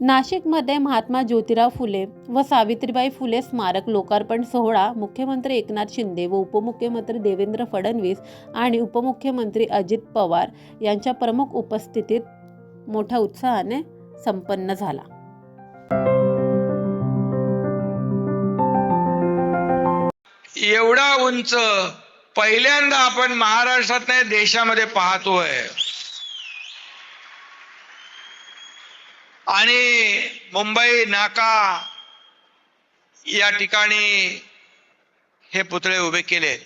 नाशिकमध्ये महात्मा ज्योतिराव फुले व सावित्रीबाई फुले स्मारक लोकार्पण सोहळा मुख्यमंत्री एकनाथ शिंदे व उपमुख्यमंत्री देवेंद्र फडणवीस आणि उपमुख्यमंत्री अजित पवार यांच्या प्रमुख उपस्थितीत मोठ्या उत्साहाने संपन्न झाला. एवढा उंच पहिल्यांदा आपण महाराष्ट्रात नाही देशामध्ये पाहतोय. आणि मुंबई नाका या ठिकाणी हे पुतळे उभे केले.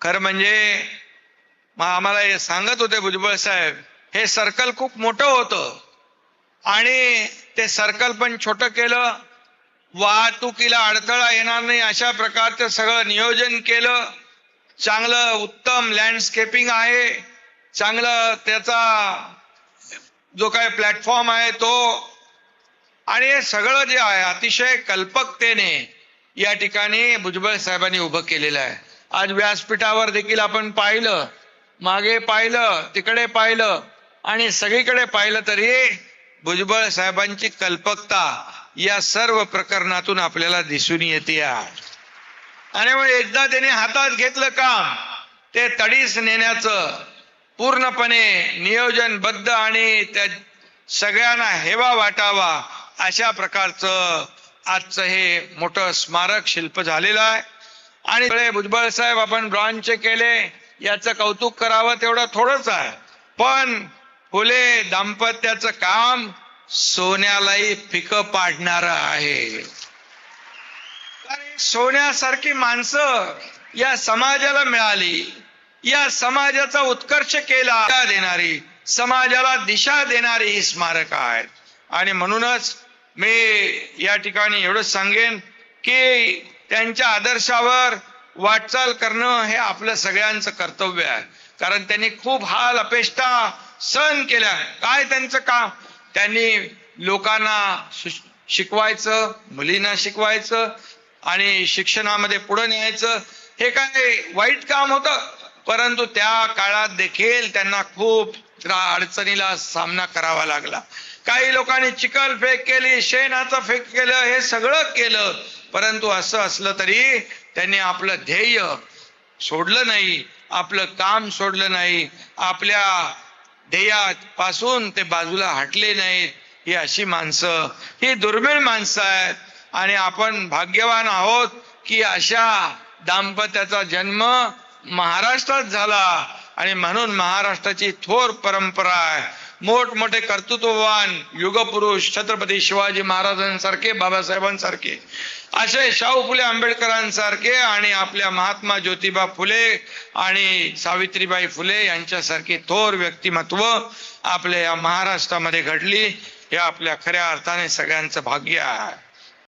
खरं म्हणजे मग आम्हाला हे सांगत होते भुजबळ साहेब हे सर्कल खूप मोठं होतं. आणि ते सर्कल पण छोटं केलं वाहतुकीला अडथळा येणार नाही अशा प्रकारचं सगळं नियोजन केलं. चांगलं उत्तम लँडस्केपिंग आहे चांगलं त्याचा जो काय प्लॅटफॉर्म आहे तो आणि हे सगळं जे आहे अतिशय कल्पकतेने या ठिकाणी भुजबळ साहेबांनी उभं केलेलं आहे. आज व्यासपीठावर देखील आपण पाहिलं मागे पाहिलं तिकडे पाहिलं आणि सगळीकडे पाहिलं तरी भुजबळ साहेबांची कल्पकता या सर्व प्रकरणातून आपल्याला दिसून येते आणि मग एकदा त्याने हातात घेतलं काम ते तडीस नेण्याचं पूर्णपणे नियोजनबद्ध आणि त्या सगळ्यांना हेवा वाटावा अशा प्रकारचं आजचं हे मोठं स्मारक शिल्प झालेलं आहे. आणि भुजबळ साहेब आपण ब्रॉन्झचे केले याचं कौतुक करावं तेवढं थोडंच आहे. पण फुले दाम्पत्याचं काम सोन्यालाही पिक पाडणार आहे. सोन्यासारखी माणसं या समाजाला मिळाली. या समाजाचा उत्कर्ष केला. देणारी समाजाला दिशा देणारी ही स्मारक आहेत. आणि म्हणूनच मी या ठिकाणी एवढंच सांगेन की त्यांच्या आदर्शावर वाटचाल करणं हे आपलं सगळ्यांचं कर्तव्य आहे. कारण त्यांनी खूप हाल अपेष्टा सहन केल्या. काय त्यांचं काम? त्यांनी लोकांना शिकवायचं मुलींना शिकवायचं आणि शिक्षणामध्ये पुढे न्यायचं. हे काय वाईट काम होतं? परंतु त्या काळात देखील त्यांना खूप अडचणीला सामना करावा लागला. काही लोकांनी चिखल फेक केली शेणाचं फेक केलं हे सगळं केलं. परंतु असं असलं तरी त्यांनी आपलं ध्येय सोडलं नाही आपलं काम सोडलं नाही आपल्या ध्येयापासून ते बाजूला हटले नाहीत ही अशी माणसं ही दुर्मिळ माणसं आहेत. आणि आपण भाग्यवान आहोत की अशा दाम्पत्याचा जन्म महाराष्ट्रात झाला आणि म्हणून महाराष्ट्राची थोर परंपरा आहे. मोठमोठे कर्तृत्ववान युगपुरुष छत्रपती शिवाजी महाराजांसारखे बाबासाहेबांसारखे असे शाहू फुले आंबेडकरांसारखे आणि आपल्या महात्मा ज्योतिबा फुले आणि सावित्रीबाई फुले यांच्यासारखे थोर व्यक्तिमत्व आपल्या या महाराष्ट्रामध्ये घडली. हे आपल्या खऱ्या अर्थाने सगळ्यांचं भाग्य आहे.